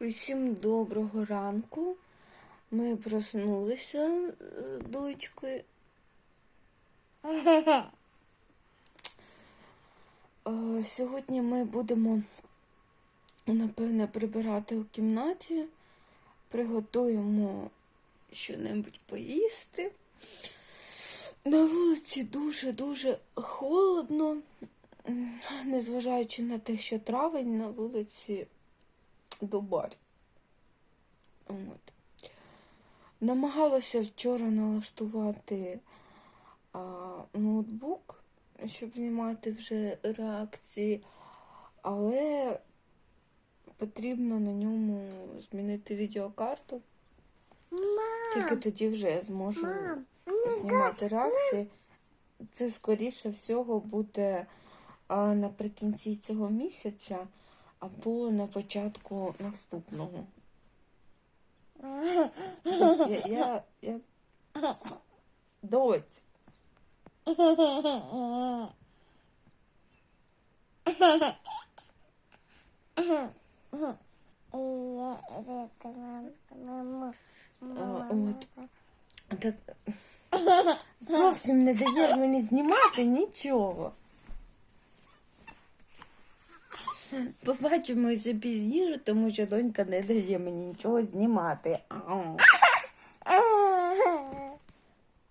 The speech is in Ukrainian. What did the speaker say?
Усім доброго ранку. Ми проснулися з дочкою. Е, Сьогодні ми будемо, напевне, прибирати у кімнаті, приготуємо що-небудь поїсти. На вулиці дуже-дуже холодно, незважаючи на те, що травень на вулиці дубар. От. Намагалася вчора налаштувати а, ноутбук, щоб знімати вже реакції, але потрібно на ньому змінити відеокарту. Тільки тоді вже я зможу знімати реакції. Це, скоріше всього, буде а, наприкінці цього місяця або на початку наступного. Ось Я, я, я... Доць. А, от. Так, зовсім не дає мені знімати нічого. Побачимося пізніше, тому що донька не дає мені нічого знімати.